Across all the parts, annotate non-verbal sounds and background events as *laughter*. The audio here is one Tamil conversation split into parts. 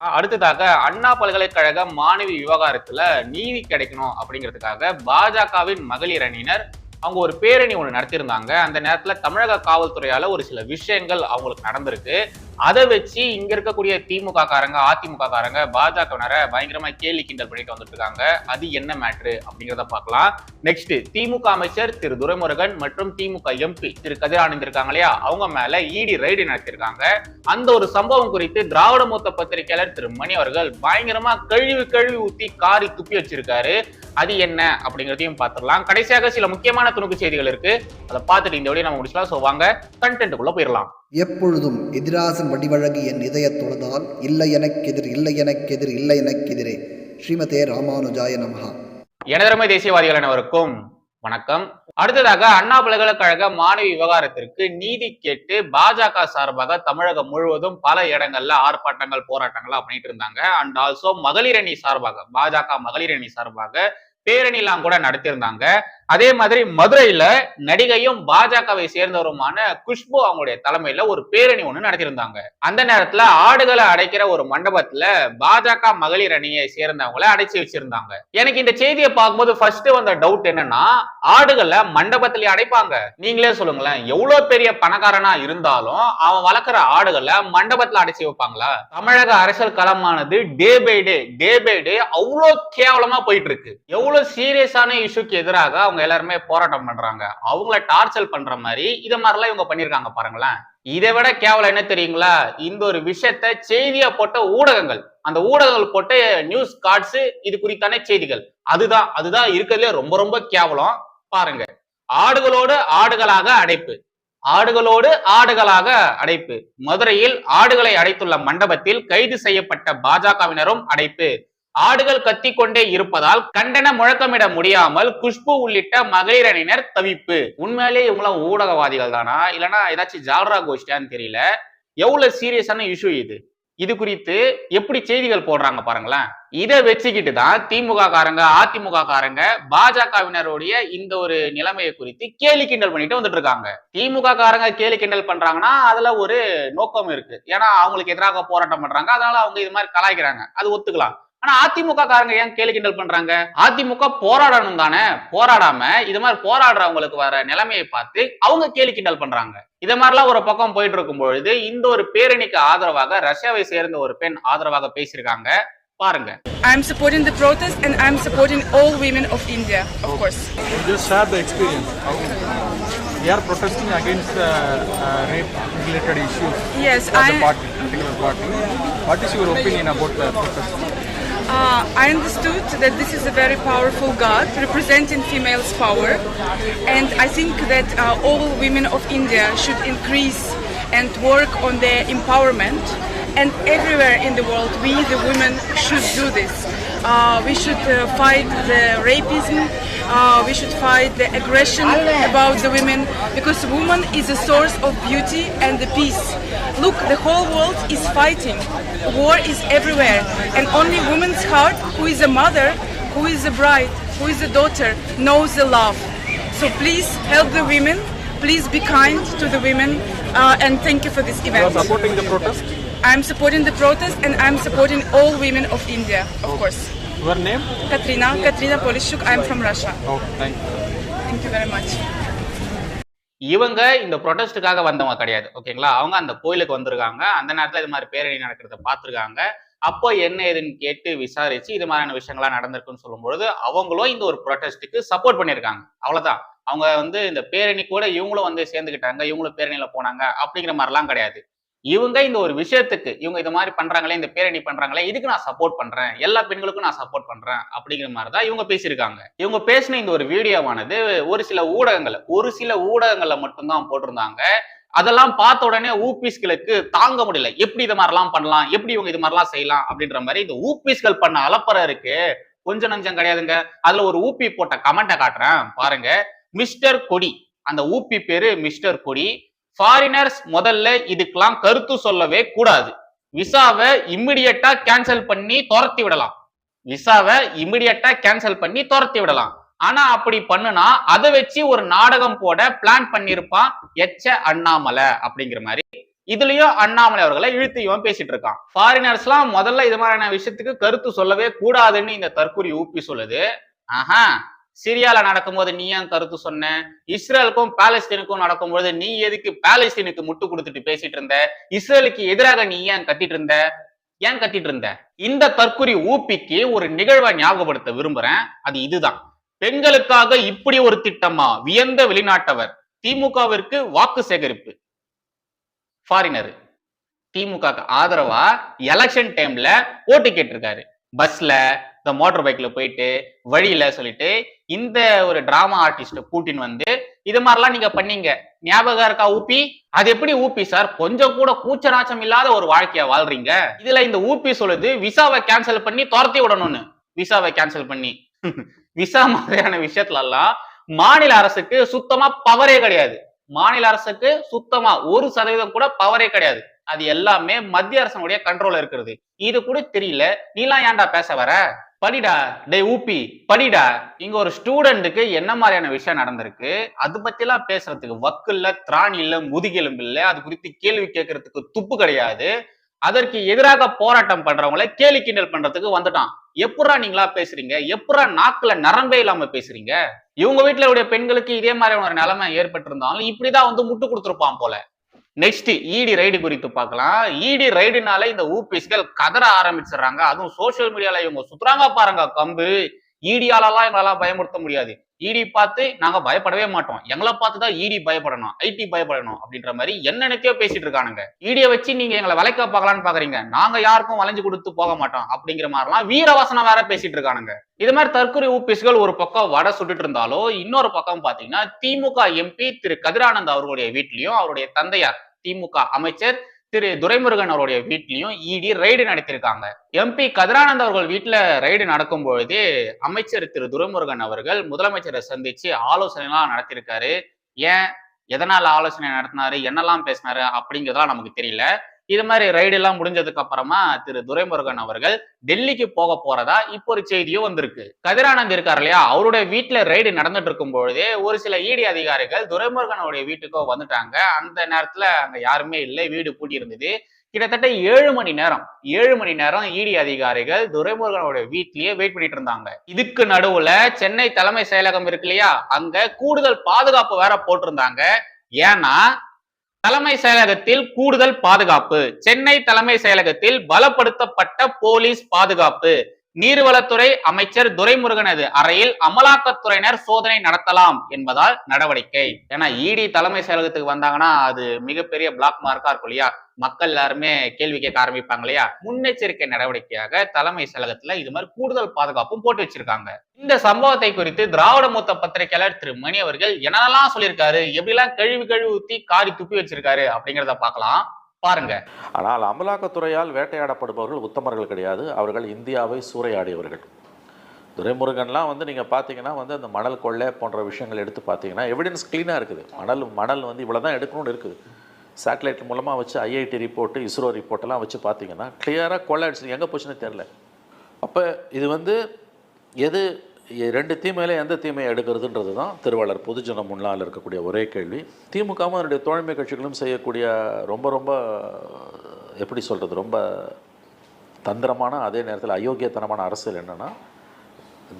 அடுத்ததாக அண்ணா பல்கலைக்கழக மாணவி விவகாரத்துல நீதி கிடைக்கணும் அப்படிங்கிறதுக்காக பாஜகவின் மகளிர் அணியினர் அவங்க ஒரு பேரணி ஒன்று நடத்தியிருந்தாங்க. அந்த நேரத்தில் தமிழக காவல்துறையால ஒரு சில விஷயங்கள் அவங்களுக்கு நடந்திருக்கு. அதை வச்சு இங்க இருக்கக்கூடிய திமுக காரங்க அதிமுக காரங்க பாஜகவினரை பயங்கரமா கேலி கிண்டல் பண்ணிட்டு வந்துட்டு இருக்காங்க. அது என்ன மேட்ரு அப்படிங்கிறத பார்க்கலாம். நெக்ஸ்ட் திமுக அமைச்சர் திரு துரைமுருகன் மற்றும் திமுக எம்பி திரு கதிரானந்த் இருக்காங்க இல்லையா? அவங்க மேல இடி ரைடு நடத்திருக்காங்க. அந்த ஒரு சம்பவம் குறித்து திராவிட மூத்த பத்திரிகையாளர் திரு மணி அவர்கள் பயங்கரமா கழுவி கழுவி ஊத்தி காரி துப்பி வச்சிருக்காரு. அது என்ன அப்படிங்கிறதையும் பார்த்துடலாம். கடைசியாக சில முக்கியமான துணுக்கு செய்திகள் இருக்கு. அதை பார்த்துட்டு இந்த வழியை நம்ம முடிச்சலாம் ஸோ வாங்க கண்டென்ட்டுக்குள்ள போயிடலாம். எப்பொழுதும் எதிராசன் வடிவழகி என் இதய தொழுதால் இல்லை எனக்கெதிர் இல்லை எனக்கெதிர் இல்லை எனக்கெதிரே. ஸ்ரீமதே ராமானுஜாய நமகா எனதருமை தேசியவாதிகள் அனைவருக்கும் வணக்கம். அடுத்ததாக அண்ணா பல்கலைக்கழக மாணவி விவகாரத்திற்கு நீதி கேட்டு பாஜக சார்பாக தமிழகம் முழுவதும் பல இடங்கள்ல ஆர்ப்பாட்டங்கள் போராட்டங்கள் பண்ணிட்டு இருந்தாங்க. அண்ட் ஆல்சோ மகளிரணி சார்பாக பாஜக மகளிரணி சார்பாக பேரணிலாம் கூட நடத்தியிருந்தாங்க. அதே மாதிரி மதுரையில நடிகையும் பாஜகவை சேர்ந்தவருமான குஷ்பு அவங்களுடைய தலைமையில ஒரு பேரணி ஒண்ணு நடத்தியிருந்தாங்க. அந்த நேரத்துல ஆடுகளை அடைக்கிற ஒரு மண்டபத்துல பாஜக மகளிர் அணியை சேர்ந்தவங்கள அடைச்சி வச்சிருந்தாங்க. எனக்கு இந்த செய்தியை பார்க்கும்போது ஃபர்ஸ்ட் வந்த டவுட் என்னன்னா ஆடுகளை மண்டபத்திலே அடைப்பாங்க. நீங்களே சொல்லுங்களேன் எவ்வளவு பெரிய பணக்காரனா இருந்தாலும் அவன் வளர்க்குற ஆடுகளை மண்டபத்துல அடைச்சி வைப்பாங்களா? தமிழக அரசியல் களமானது day by day day by day அவ்வளோ கேவலமா போயிட்டு இருக்கு. எவ்வளவு சீரியஸான இஷ்யூக்கு எதிராக அவங்க எல்லாருமே போராட்டம் பண்றாங்க. அவங்கள டார்ச்சல் பண்ற மாதிரி இத மாதிரிலாம் இவங்க பண்ணிருக்காங்க பாருங்களேன். இதை விட கேவலம் என்ன தெரியுங்களா? இந்த ஒரு விஷயத்த செய்தியா போட்ட ஊடகங்கள். அந்த ஊடகங்கள் போட்ட நியூஸ் கார்ட்ஸ் இது குறித்தான செய்திகள். அதுதான் அதுதான் இருக்கிறதுல ரொம்ப ரொம்ப கேவலம். பாருங்க. ஆடுகளோடு ஆடுகளாக அடைப்பு. ஆடுகளோடு ஆடுகளாக அடைப்பு. மதுரையில் ஆடுகளை அடைத்துள்ள மண்டபத்தில் கைது செய்யப்பட்ட பாஜகவினரும் அடைப்பு. ஆடுகள் கத்திக்கொண்டே இருப்பதால் கண்டன முழக்கமிட முடியாமல் குஷ்பு உள்ளிட்ட மகளிர் அணியினர் தவிப்பு. உண்மையிலே இவங்களாம் ஊடகவாதிகள் தானா? இல்லைன்னா ஏதாச்சும் ஜால்ரா கோஷ்டியான்னு தெரியல. எவ்வளவு சீரியஸான இஷ்யூ இது. இது குறித்து எப்படி செய்திகள் போடுறாங்க பாருங்களேன். இதை வச்சுக்கிட்டு தான் திமுக காரங்க அதிமுக காரங்க பாஜகவினருடைய இந்த ஒரு நிலைமையை குறித்து கேலி கிண்டல் பண்ணிட்டு வந்துட்டு இருக்காங்க. திமுக காரங்க கேலி கிண்டல் பண்றாங்கன்னா அதுல ஒரு நோக்கம் இருக்கு. ஏன்னா அவங்களுக்கு எதிராக போராட்டம் பண்றாங்க. அதனால அவங்க இது மாதிரி கலாய்க்கிறாங்க. அது ஒத்துக்கலாம். ஆனா அதிமுக காரங்க ஏன் கேலி கிண்டல் பண்றாங்க அதிமுக போராடணும் தானே போராடாம இது மாதிரி போராடுறவங்களுக்கு வர நிலைமையை பார்த்து அவங்க கேலி கிண்டல் பண்றாங்க இத மாதிரிலாம் ஒரு பக்கம் போயிட்டு இருக்கும் பொழுது இந்த ஒரு பேரணிக்கு ஆதரவாக ரஷ்யாவை சேர்ந்த ஒரு பெண் ஆதரவாக பேசியிருக்காங்க பாருங்க I'm supporting the protest and I'm supporting all women of India, of course. Just share the experience. We are protesting against uh, uh, rape-related issues Yes, the I, party, particular party. What is your opinion about the protest? Uh, I understood that this is a very powerful God representing females' power, and I think that uh, all women of India should increase and work on their empowerment. And everywhere in the world, we, the women, should do this. Uh, we should uh, fight the rapism. Uh, we should fight the aggression about the women because woman is a source of beauty and the peace. Look, the whole world is fighting. War is everywhere, and only woman's heart, who is a mother, who is a bride, who is a daughter, knows the love. So please help the women. Please be kind to the women, uh, and thank you for this event. You are event. supporting the protest? I'm supporting the protest, and I'm supporting all women of India, of course. Your name? Katrina, Katrina Polishchuk. I'm from Russia. Oh, thank you. Thank you very much. இவங்க இந்த ப்ரொடெஸ்ட்டுக்காக வந்தவங்க கிடையாது ஓகேங்களா அவங்க அந்த கோயிலுக்கு வந்திருக்காங்க அந்த நேரத்துல இது மாதிரி பேரணி நடக்கிறத பார்த்துருக்காங்க அப்போ என்ன ஏதுன்னு கேட்டு விசாரிச்சு இது மாதிரியான விஷயங்கள்லாம் நடந்திருக்குன்னு சொல்லும்பொழுது அவங்களும் இந்த ஒரு ப்ரொடெஸ்ட்டுக்கு சப்போர்ட் பண்ணியிருக்காங்க அவ்வளவுதான் அவங்க வந்து இந்த பேரணி கூட இவங்களும் வந்து சேர்ந்துக்கிட்டாங்க இவங்களும் பேரணியில போனாங்க அப்படிங்கிற மாதிரிலாம் கிடையாது இவங்க இந்த ஒரு விஷயத்துக்கு இவங்க இது மாதிரி பண்றாங்களே இந்த பேரணி பண்றாங்களே இதுக்கு நான் சப்போர்ட் பண்றேன். எல்லா பெண்களுக்கும் நான் சப்போர்ட் பண்றேன் அப்படிங்கிற மாதிரி தான் இவங்க பேசியிருக்காங்க. இவங்க பேசின இந்த ஒரு வீடியோவானது ஒரு சில ஊடகங்கள் ஒரு சில ஊடகங்கள்ல மட்டும்தான் போட்டிருந்தாங்க. அதெல்லாம் பார்த்த உடனே ஊபிஸ்களுக்கு தாங்க முடியல. எப்படி இது மாதிரிலாம் பண்ணலாம்? எப்படி இவங்க இது மாதிரிலாம் செய்யலாம்? அப்படின்ற மாதிரி இந்த ஊபிஸ்கள் பண்ண அலப்பறை இருக்கு கொஞ்சம் நஞ்சம் கிடையாதுங்க. அதுல ஒரு ஊபி போட்ட கமெண்ட்டை காட்டுறேன் பாருங்க. மிஸ்டர் கொடி அந்த ஊபி பேரு மிஸ்டர் கொடி. ஃபாரினர்ஸ் முதல்ல இதுக்கெல்லாம் கருத்து சொல்லவே கூடாது. விசாவை இம்மிடியட்டா கேன்சல் பண்ணி துரத்தி விடலாம். விசாவை இம்மிடியட்டா கேன்சல் பண்ணி துரத்தி விடலாம். ஆனா அப்படி பண்ணுனா அதை வச்சு ஒரு நாடகம் போட பிளான் பண்ணிருப்பான் எச்ச அண்ணாமலை அப்படிங்கிற மாதிரி. இதுலயும் அண்ணாமலை அவர்களை இழுத்து இவன் பேசிட்டு இருக்கான். ஃபாரினர்ஸ் எல்லாம் முதல்ல இது மாதிரியான விஷயத்துக்கு கருத்து சொல்லவே கூடாதுன்னு இந்த தற்கூரி ஊப்பி சொல்லுது. ஆஹா. சிரியால நடக்கும்போது நீ ஏன் கருத்து சொன்ன? இஸ்ரேலுக்கும் பாலஸ்தீனுக்கும் நடக்கும்போது நீ எதுக்கு பாலஸ்தீனுக்கு முட்டு கொடுத்துட்டு பேசிட்டு இருந்த? இஸ்ரேலுக்கு எதிராக நீ ஏன் கத்திட்டு இருந்த? ஏன் கத்திட்டு இருந்த? இந்த தற்குறி ஊப்பிக்கு ஒரு நிகழ்வை ஞாபகப்படுத்த விரும்புறேன். அது இதுதான். பெண்களுக்காக இப்படி ஒரு திட்டமா வியந்த வெளிநாட்டவர் திமுகவிற்கு வாக்கு சேகரிப்பு. ஃபாரினரு திமுக ஆதரவா? எலெக்ஷன் டைம்ல ஓட்டு கேட்டிருக்காரு. பஸ்ல இந்த மோட்டர் பைக்ல போயிட்டு வழியில சொல்லிட்டு இந்த ஒரு டிராமா ஆர்டிஸ்ட கூட்டின்னு வந்து இது மாதிரிலாம் நீங்க பண்ணீங்க. ஞாபகம் இருக்கா ஊபி அது எப்படி ஊபி சார்? கொஞ்சம் கூட கூச்சநாச்சம் இல்லாத ஒரு வாழ்க்கைய வாழ்றீங்க. இதுல இந்த ஊபி சொல்லுது விசாவை கேன்சல் பண்ணி துரத்தி விடணும்னு. விசாவை கேன்சல் பண்ணி. *laughs* விசா மாதிரியான விஷயத்துல எல்லாம் மாநில அரசுக்கு சுத்தமா பவரே கிடையாது. மாநில அரசுக்கு சுத்தமா ஒரு சதவீதம் கூட பவரே கிடையாது. அது எல்லாமே மத்திய அரசனுடைய கண்ட்ரோல்ல இருக்கிறது. இது கூட தெரியல. நீலாம் ஏன்டா பேச வர? படிடா டேய் ஊபி படிடா. இங்க ஒரு ஸ்டூடெண்ட்டுக்கு என்ன மாதிரியான விஷயம் நடந்திருக்கு? அது பத்திலாம் பேசுறதுக்கு வக்கு இல்ல திராணி இல்ல முதுகெலும்பு இல்ல. அது குறித்து கேள்வி கேட்கறதுக்கு துப்பு கிடையாது. அதற்கு எதிராக போராட்டம் பண்றவங்கள கேலி கிண்டல் பண்றதுக்கு வந்துட்டான். எப்படா நீங்களா பேசுறீங்க? எப்படா நாக்குல நரம்பே இல்லாம பேசுறீங்க? இவங்க வீட்டுல உடைய பெண்களுக்கு இதே மாதிரி ஒரு நிலைமை ஏற்பட்டிருந்தாலும் இப்படிதான் வந்து முட்டு கொடுத்துருப்பான் போல. நெக்ஸ்ட் இடி ரைடு குறித்து பார்க்கலாம். இடி ரைடுனால இந்த ஊபிஸ்கள் கதற ஆரம்பிச்சிடுறாங்க. அதுவும் சோசியல் மீடியால இவங்க சுத்துறாங்க பாருங்க கம்பு. ஈடியாலலாம் எங்களெல்லாம் பயமுறுத்த முடியாது. இடி பார்த்து நாங்க பயப்படவே மாட்டோம். எங்களை பார்த்து தான் இடி பயப்படணும் ஐடி பயப்படணும் அப்படின்ற மாதிரி என்னென்னத்தையோ பேசிட்டு இருக்கானுங்க. ஈடியை வச்சு நீங்க எங்களை வளைக்க பார்க்கலான்னு பாக்குறீங்க. நாங்க யாருக்கும் வளைஞ்சு கொடுத்து போக மாட்டோம் அப்படிங்கிற மாதிரிலாம் வீரவாசனம் வேற பேசிட்டு இருக்கானுங்க. இது மாதிரி தற்கொலை ஊபிஸ்கள் ஒரு பக்கம் வடை சுட்டுட்டு இருந்தாலும் இன்னொரு பக்கம் பாத்தீங்கன்னா திமுக எம்பி திரு கதிரானந்த் அவர்களுடைய வீட்லயும் அவருடைய தந்தையார் திமுக அமைச்சர் திரு துரைமுருகன் அவருடைய வீட்லயும் இடி ரைடு நடத்திருக்காங்க. எம்பி கதிரானந்த் அவர்கள் வீட்டுல ரைடு நடக்கும் பொழுது அமைச்சர் திரு துரைமுருகன் அவர்கள் முதலமைச்சரை சந்திச்சு ஆலோசனை எல்லாம் நடத்திருக்காரு. ஏன்? எதனால ஆலோசனை நடத்தினாரு? என்னெல்லாம் பேசினாரு? அப்படிங்கிறதெல்லாம் நமக்கு தெரியல. இது மாதிரி ரைடு எல்லாம் முடிஞ்சதுக்கு அப்புறமா திரு துரைமுருகன் அவர்கள் டெல்லிக்கு போக போறதா இப்போ ஒரு செய்தியும் வந்திருக்கு. கதிரானந்த் இருக்கார் இல்லையா? அவருடைய வீட்டுல ரைடு நடந்துட்டு இருக்கும் பொழுதே ஒரு சில இடி அதிகாரிகள் துரைமுருகனுடைய வீட்டுக்கோ வந்துட்டாங்க. அந்த நேரத்துல அங்க யாருமே இல்லை. வீடு பூட்டி இருந்தது கிட்டத்தட்ட ஏழு மணி நேரம் ஏழு மணி நேரம் இடி அதிகாரிகள் துரைமுருகனுடைய வீட்லயே வெயிட் பண்ணிட்டு இருந்தாங்க. இதுக்கு நடுவுல சென்னை தலைமை செயலகம் இருக்கு இல்லையா? அங்க கூடுதல் பாதுகாப்பு வேற போட்டிருந்தாங்க. ஏன்னா தலைமை செயலகத்தில் கூடுதல் பாதுகாப்பு. சென்னை தலைமை செயலகத்தில் பலப்படுத்தப்பட்ட போலீஸ் பாதுகாப்பு. நீர்வளத்துறை அமைச்சர் துரைமுருகனது அறையில் அமலாக்கத்துறையினர் சோதனை நடத்தலாம் என்பதால் நடவடிக்கை. ஏன்னா இடி தலைமை செயலகத்துக்கு வந்தாங்கன்னா அது மிகப்பெரிய பிளாக் மார்க்கா இருக்கும் இல்லையா? மக்கள் எல்லாருமே கேள்வி கேட்க ஆரம்பிப்பாங்க இல்லையா? முன்னெச்சரிக்கை நடவடிக்கையாக தலைமை செயலகத்துல இது மாதிரி கூடுதல் பாதுகாப்பும் போட்டு வச்சிருக்காங்க. இந்த சம்பவத்தை குறித்து திராவிட மூத்த பத்திரிகையாளர் திரு. மணி அவர்கள் என்னெல்லாம் சொல்லியிருக்காரு? எப்படிலாம் கழுவி கழுவி ஊத்தி காரி துப்பி வச்சிருக்காரு அப்படிங்கிறத பார்க்கலாம். பாருங்க. ஆனால் அமலாக்கத்துறையால் வேட்டையாடப்படுபவர்கள் உத்தமர்கள் கிடையாது. அவர்கள் இந்தியாவை சூறையாடியவர்கள். துரைமுருகன்லாம் வந்து நீங்கள் பார்த்தீங்கன்னா வந்து அந்த மணல் கொள்ளை போன்ற விஷயங்கள் எடுத்து பார்த்தீங்கன்னா எவிடன்ஸ் க்ளீனாக இருக்குது. மணல் மணல் வந்து இவ்வளோ தான் எடுக்கணும்னு இருக்குது. சேட்டலைட் மூலமாக வச்சு ஐஐடி ரிப்போர்ட்டு இஸ்ரோ ரிப்போர்ட்டெல்லாம் வச்சு பார்த்தீங்கன்னா கிளியராக கொள்ளை அடிச்சு எங்கே போச்சுன்னு தெரில அப்போ இது வந்து எது ரெண்டு தீமையில எந்த தீமையை எடுக்கிறதுன்றது தான் திருவாளர் பொதுஜனம் முன்னால் இருக்கக்கூடிய ஒரே கேள்வி. திமுகவும் அதனுடைய தோழமை கட்சிகளும் செய்யக்கூடிய ரொம்ப ரொம்ப எப்படி சொல்கிறது ரொம்ப தந்திரமான அதே நேரத்தில் அயோக்கியத்தனமான அரசியல் என்னென்னா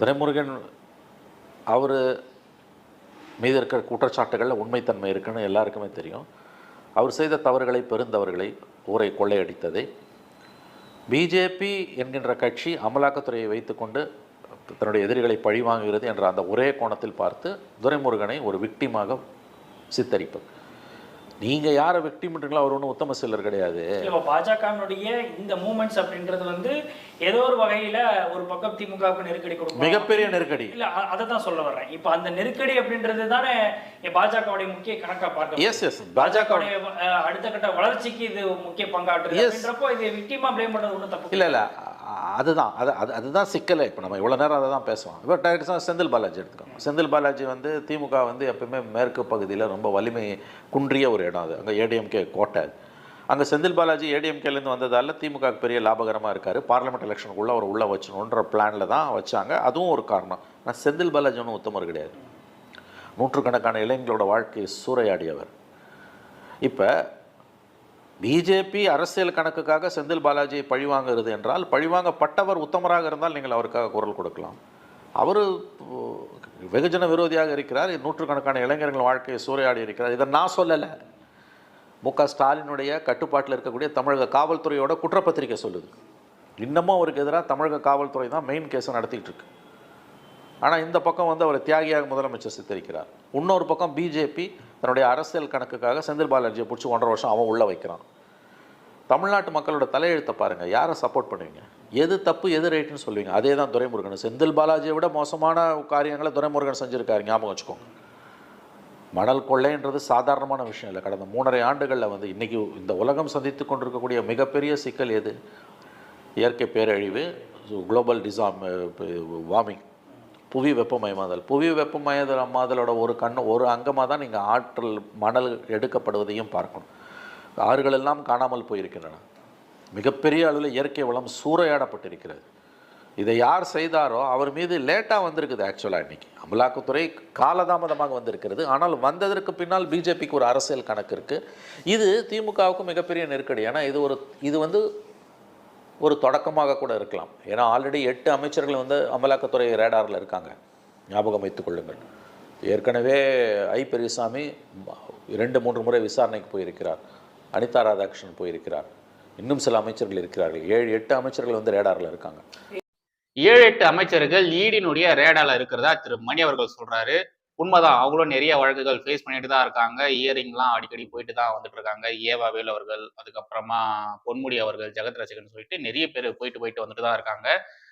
துரைமுருகன் அவர் மீது இருக்கிற குற்றச்சாட்டுகளில் உண்மைத்தன்மை இருக்குன்னு எல்லாருக்குமே தெரியும். அவர் செய்த தவறுகளை பெருந்தவர்களை ஊரை கொள்ளையடித்ததை. பிஜேபி என்கின்ற கட்சி அமலாக்கத்துறையை வைத்துக்கொண்டு தன்னுடைய எதிரிகளை பழிவாங்குகிறது என்ற அந்த ஒரே கோணத்தில் பார்த்து துரைமுருகனை ஒரு விக்டிமாக சித்தரிப்பது. நீங்கள் யாரை விக்டிம்ன்றீங்களோ அவர் ஒன்றும் உத்தம சிலர் கிடையாது. இப்போ பாஜகவினுடைய இந்த மூமெண்ட்ஸ் அப்படின்றது வந்து ஏதோ ஒரு வகையில ஒரு பக்கம் திமுகவுக்கு நெருக்கடி கொடுக்கும் மிகப்பெரிய நெருக்கடி. இல்ல அதை தான் சொல்ல வர்றேன். இப்போ அந்த நெருக்கடி அப்படின்றது தானே பாஜகவுடைய முக்கிய கணக்கா பார்க்க எஸ் எஸ் பாஜக பாஜகவுடைய அடுத்த கட்ட வளர்ச்சிக்கு இது முக்கிய. அப்படின்றப்போ இது விக்டிமா ப்ளேம் பண்றது ஒன்றும் தப்பு இல்லை இல்லை. அதுதான் அது அது அதுதான் சிக்கலை. இப்போ நம்ம இவ்வளோ நேரம் அதை தான் பேசுவோம். இப்போ டைரக்டாக செந்தில் பாலாஜி எடுத்துக்கோங்க. செந்தில் பாலாஜி வந்து திமுக வந்து எப்பவுமே மேற்கு பகுதியில் ரொம்ப வலிமை குன்றிய ஒரு இடம் அது. அங்கே ஏடிஎம்கே கோட்டை. அங்கே செந்தில் பாலாஜி ஏடிஎம்கேலேருந்து வந்ததால் திமுக பெரிய லாபகரமாக இருக்கார். பார்லிமெண்ட் எலெக்ஷனுக்குள்ளே அவர் உள்ளே வச்சணுன்ற பிளானில் தான் வச்சாங்க. அதுவும் ஒரு காரணம். ஆனால் செந்தில் பாலாஜி ஒன்றும் உத்தமர் கிடையாது. நூற்றுக்கணக்கான இளைஞர்களோட வாழ்க்கையை சூறையாடியவர். இப்போ பிஜேபி அரசியல் கணக்குக்காக செந்தில் பாலாஜியை பழிவாங்குகிறது என்றால் பழிவாங்கப்பட்டவர் உத்தமராக இருந்தால் நீங்கள் அவருக்காக குரல் கொடுக்கலாம். அவர் வெகுஜன விரோதியாக இருக்கிறார் நூற்றுக்கணக்கான இளைஞர்கள் வாழ்க்கையை சூறையாடி இருக்கிறார். இதை நான் சொல்லலை. மு க ஸ்டாலினுடைய கட்டுப்பாட்டில் இருக்கக்கூடிய தமிழக காவல்துறையோட குற்றப்பத்திரிக்கை சொல்லுது. இன்னமும் அவருக்கு எதிராக தமிழக காவல்துறை தான் மெயின் கேஸை நடத்திட்டு இருக்கு. ஆனால் இந்த பக்கம் வந்து அவர் தியாகியாக முதலமைச்சர் சித்தரிக்கிறார். இன்னொரு பக்கம் பிஜேபி தன்னுடைய அரசியல் கணக்குக்காக செந்தில் பாலாஜியை பிடிச்சி ஒன்றரை வருஷம் அவன் உள்ளே வைக்கிறான். தமிழ்நாட்டு மக்களோட தலையெழுத்தை பாருங்கள் யாரை சப்போர்ட் பண்ணுவீங்க? எது தப்பு எது ரைட்டுன்னு சொல்லுவீங்க. அதே தான் துரைமுருகன். செந்தில் பாலாஜியை விட மோசமான காரியங்களை துரைமுருகன் செஞ்சுருக்காரு. ஞாபகம் வச்சுக்கோங்க. மணல் கொள்ளைன்றது சாதாரணமான விஷயம் இல்லை. கடந்த மூணரை ஆண்டுகளில் வந்து இன்றைக்கி இந்த உலகம் சந்தித்து கொண்டிருக்கக்கூடிய மிகப்பெரிய சிக்கல் எது? இயற்கை பேரழிவு குளோபல் டிசாம் வார்மிங் புவி வெப்பமயமாதல். புவி வெப்பமயமாதலோட ஒரு கண்ணு ஒரு அங்கமாக தான் நீங்கள் ஆற்றல் மணல் எடுக்கப்படுவதையும் பார்க்கணும். ஆறுகளெல்லாம் காணாமல் போயிருக்கின்றன. மிகப்பெரிய அளவில் இயற்கை வளம் சூறையாடப்பட்டிருக்கிறது. இதை யார் செய்தாரோ அவர் மீது லேட்டாக வந்திருக்குது ஆக்சுவலாக இன்றைக்கி அமலாக்கத்துறை காலதாமதமாக வந்திருக்கிறது. ஆனால் வந்ததற்கு பின்னால் பிஜேபிக்கு ஒரு அரசியல் கணக்கு இருக்குது இது திமுகவுக்கு மிகப்பெரிய நெருக்கடி. ஏன்னா இது ஒரு இது வந்து ஒரு தொடக்கமாக கூட இருக்கலாம். ஏன்னா ஆல்ரெடி எட்டு அமைச்சர்கள் வந்து அமலாக்கத்துறை ரேடாரில் இருக்காங்க. ஞாபகம் வைத்துக் கொள்ளுங்கள். ஏற்கனவே ஐ பெரியசாமி இரண்டு மூன்று முறை விசாரணைக்கு போயிருக்கிறார். அனிதா ராதாகிருஷ்ணன் போயிருக்கிறார். இன்னும் சில அமைச்சர்கள் இருக்கிறார்கள். ஏழு எட்டு அமைச்சர்கள் வந்து ரேடாரில் இருக்காங்க. ஏழு எட்டு அமைச்சர்கள் ஈடினுடைய ரேடால இருக்கிறதா திரு மணி அவர்கள் சொல்றாரு. உண்மைதான் அவங்களும் நிறைய வழக்குகள் ஃபேஸ் பண்ணிட்டு தான் இருக்காங்க. இயரிங்லாம் அடிக்கடி போயிட்டு தான் வந்துட்டு இருக்காங்க. ஏவா வேல் அவர்கள் அதுக்கப்புறமா பொன்முடி அவர்கள் ஜெகத் ரசிகன் சொல்லிட்டு நிறைய பேர் போயிட்டு போயிட்டு வந்துட்டு தான் இருக்காங்க.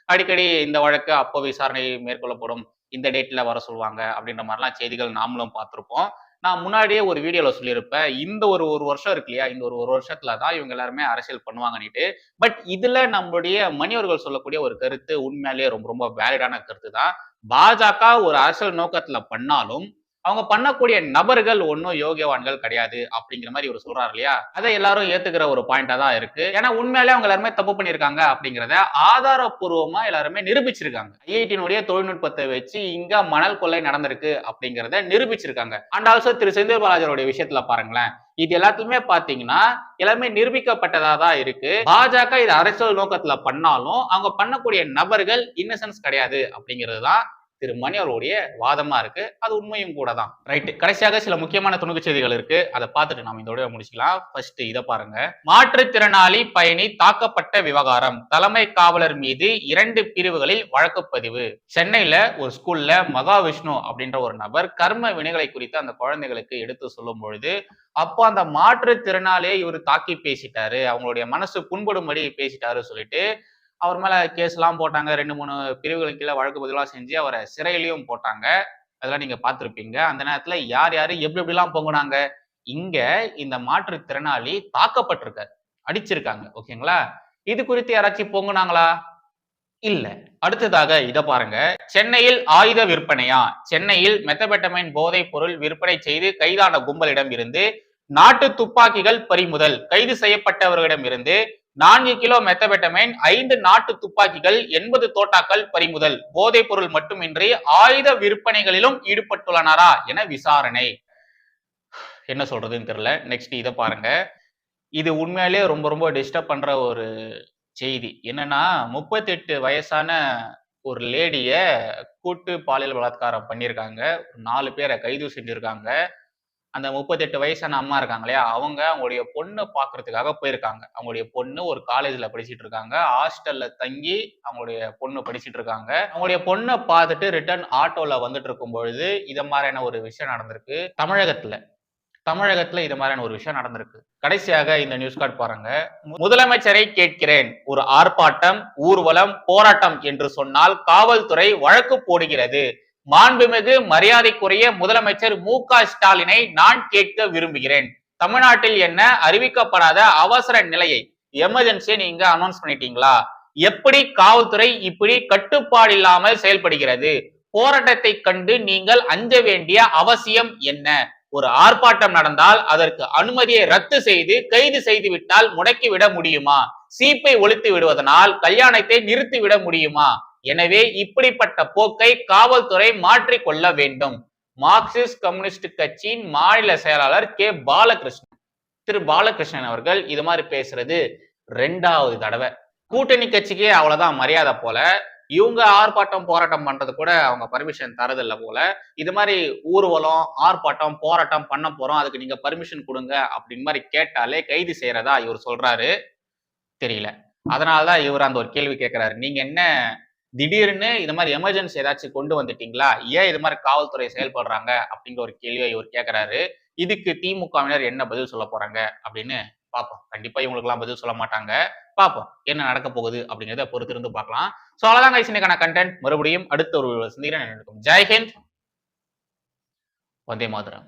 அடிக்கடி இந்த வழக்கு அப்போ விசாரணை மேற்கொள்ளப்படும். இந்த டேட்ல வர சொல்லுவாங்க அப்படின்ற மாதிரிலாம் செய்திகள் நாமளும் பார்த்துருப்போம். நான் முன்னாடியே ஒரு வீடியோல சொல்லியிருப்பேன். இந்த ஒரு ஒரு வருஷம் இருக்கு இல்லையா? இந்த ஒரு ஒரு வருஷத்துல தான் இவங்க எல்லாருமே அரசியல் பண்ணுவாங்கன்னுட்டு. பட் இதுல நம்மளுடைய மணியவர்கள் சொல்லக்கூடிய ஒரு கருத்து உண்மையிலேயே ரொம்ப ரொம்ப வேலிடான கருத்து தான் பாஜக ஒரு அரசியல் நோக்கத்துல பண்ணாலும் அவங்க பண்ணக்கூடிய நபர்கள் ஒன்றும் யோகியவான்கள் கிடையாது அப்படிங்கிற மாதிரி இவர் சொல்றாரு இல்லையா? அதை எல்லாரும் ஏத்துக்கிற ஒரு பாயிண்டா தான் இருக்கு. ஏன்னா உண்மையிலே அவங்க எல்லாருமே தப்பு பண்ணியிருக்காங்க அப்படிங்கிறத ஆதாரப்பூர்வமா எல்லாருமே நிரூபிச்சிருக்காங்க. ஐஐடியினுடைய தொழில்நுட்பத்தை வச்சு இங்க மணல் கொள்ளை நடந்திருக்கு அப்படிங்கிறத நிரூபிச்சிருக்காங்க. அண்ட் ஆல்சோ திரு செந்தில் பாலாஜருடைய விஷயத்துல பாருங்களேன். இது எல்லாத்துலயுமே பாத்தீங்கன்னா எல்லாமே நிரூபிக்கப்பட்டதா தான் இருக்கு. பாஜக இது அரசியல் நோக்கத்துல பண்ணாலும் அவங்க பண்ணக்கூடிய நபர்கள் இன்னசென்ஸ் கிடையாது அப்படிங்கிறது தான் திரு மணி அவர்களுடைய வாதமா இருக்கு. அது உண்மையும் கூட தான் ரைட் கடைசியாக சில முக்கியமான துணுக்கு செய்திகள் இருக்கு. அதை பார்த்துட்டு நாம இதோட முடிச்சுக்கலாம். ஃபர்ஸ்ட் இதை பாருங்க. மாற்றுத்திறனாளி பயணி தாக்கப்பட்ட விவகாரம். தலைமை காவலர் மீது இரண்டு பிரிவுகளில் வழக்கு பதிவு. சென்னையில ஒரு ஸ்கூல்ல மகாவிஷ்ணு அப்படின்ற ஒரு நபர் கர்ம வினைகளை குறித்து அந்த குழந்தைகளுக்கு எடுத்து சொல்லும் பொழுது அப்போ அந்த மாற்றுத்திறனாளியை இவர் தாக்கி பேசிட்டாரு. அவங்களுடைய மனசு புண்படும்படி பேசிட்டாரு சொல்லிட்டு அவர் மேல கேஸ் எல்லாம் போட்டாங்க. ரெண்டு மூணு பிரிவுகளுக்கு கீழே வழக்கு பதிலாக செஞ்சு அவரை சிறையிலையும் போட்டாங்க. அதெல்லாம் நீங்க பார்த்துருப்பீங்க. அந்த நேரத்துல யார் யாரு எப்படி எப்படிலாம் பொங்குனாங்க? இங்க இந்த மாற்றுத்திறனாளி தாக்கப்பட்டிருக்காரு. அடிச்சிருக்காங்க. ஓகேங்களா? இது குறித்து யாராச்சும் பொங்குனாங்களா? இல்ல. அடுத்ததாக இத பாருங்க. சென்னையில் ஆயுத விற்பனையா? சென்னையில் மெத்தபெட்டமைன் போதைப் பொருள் விற்பனை செய்து கைதான கும்பலிடம் இருந்து நாட்டு துப்பாக்கிகள் பறிமுதல் கைது செய்யப்பட்டவர்களிடம் இருந்து நான்கு கிலோ மெத்தபெட்டமைன் ஐந்து நாட்டு துப்பாக்கிகள் எண்பது தோட்டாக்கள் பறிமுதல். போதைப் பொருள் மட்டுமின்றி ஆயுத விற்பனைகளிலும் ஈடுபட்டுள்ளனரா என விசாரணை. என்ன சொல்றதுன்னு தெரியல. நெக்ஸ்ட் இதை பாருங்க. இது உண்மையிலே ரொம்ப ரொம்ப டிஸ்டர்ப் பண்ற ஒரு செய்தி. என்னன்னா முப்பத்தெட்டு வயசான ஒரு லேடிய கூட்டு பாலியல் பலாத்காரம் பண்ணியிருக்காங்க. ஒரு நாலு பேரை கைது செஞ்சிருக்காங்க. அந்த முப்பத்தெட்டு வயசான அம்மா இருக்காங்க இல்லையா? அவங்க அவங்களுடைய பொண்ணை பார்க்கறதுக்காக போயிருக்காங்க. அவங்களுடைய பொண்ணு ஒரு காலேஜில் படிச்சுட்டு இருக்காங்க. ஹாஸ்டல்ல தங்கி அவங்களுடைய பொண்ணு படிச்சிட்டு இருக்காங்க. அவங்களுடைய பொண்ணை பார்த்துட்டு ரிட்டர்ன் ஆட்டோவில் வந்துட்டு இருக்கும் பொழுது இதை மாதிரியான ஒரு விஷயம் நடந்திருக்கு. தமிழகத்தில் தமிழகத்துல இது மாதிரியான ஒரு விஷயம் நடந்திருக்கு. கடைசியாக இந்த நியூஸ் கார்டு பாருங்க. முதலமைச்சரை கேட்கிறேன். ஒரு ஆர்ப்பாட்டம் ஊர்வலம் போராட்டம் என்று சொன்னால் காவல்துறை வழக்கு போடுகிறது. மாண்புமிகு மரியாதைக்குரிய முதலமைச்சர் மு க ஸ்டாலினை நான் கேட்க விரும்புகிறேன். தமிழ்நாட்டில் என்ன அறிவிக்கப்படாத அவசர நிலையை எமர்ஜென்சியை நீங்க அனௌன்ஸ் பண்ணிட்டீங்களா? எப்படி காவல்துறை இப்படி கட்டுப்பாடு இல்லாமல் செயல்படுகிறது? போராட்டத்தை கண்டு நீங்கள் அஞ்ச வேண்டிய அவசியம் என்ன? ஒரு ஆர்ப்பாட்டம் நடந்தால் அதற்கு அனுமதியை ரத்து செய்து கைது செய்து விட்டால் முடக்கிவிட முடியுமா? சீப்பை ஒழித்து விடுவதனால் கல்யாணத்தை நிறுத்தி விட முடியுமா? எனவே இப்படிப்பட்ட போக்கை காவல்துறை மாற்றிக்கொள்ள வேண்டும். மார்க்சிஸ்ட் கம்யூனிஸ்ட் கட்சியின் மாநில செயலாளர் கே. பாலகிருஷ்ணன். திரு. பாலகிருஷ்ணன் அவர்கள் இது மாதிரி பேசுறது ரெண்டாவது தடவை. கூட்டணி கட்சிக்கே அவ்வளவுதான் மரியாதை போல. இவங்க ஆர்ப்பாட்டம் போராட்டம் பண்றது கூட அவங்க பர்மிஷன் தரதில்ல போல. இது மாதிரி ஊர்வலம் ஆர்ப்பாட்டம் போராட்டம் பண்ண போறோம். அதுக்கு நீங்க பர்மிஷன் கொடுங்க அப்படின்னு மாதிரி கேட்டாலே கைது செய்யறதா இவர் சொல்றாரு. தெரியல. அதனாலதான் இவர் அந்த ஒரு கேள்வி கேட்கிறாரு. நீங்க என்ன திடீர்னு இது மாதிரி எமர்ஜென்சி ஏதாச்சும் கொண்டு வந்துட்டீங்களா? ஏன் இது மாதிரி காவல்துறை செயல்படுறாங்க? அப்படிங்கிற ஒரு கேள்வியை இவர் கேட்கிறாரு இதுக்கு திமுகவினர் என்ன பதில் சொல்ல போறாங்க? அப்படின்னு பார்ப்போம். கண்டிப்பா இவங்களுக்குலாம் பதில் சொல்ல மாட்டாங்க. பார்ப்போம். என்ன நடக்க போகுது அப்படிங்கிறத பொறுத்திருந்து பார்க்கலாம். ஸோ அவ்வளோதான் இன்னைக்கான கண்டென்ட் மறுபடியும் அடுத்த ஒரு சந்திக்கிறேன். நடக்கும் ஜெய்ஹிந்த் வந்தே மாதரம்.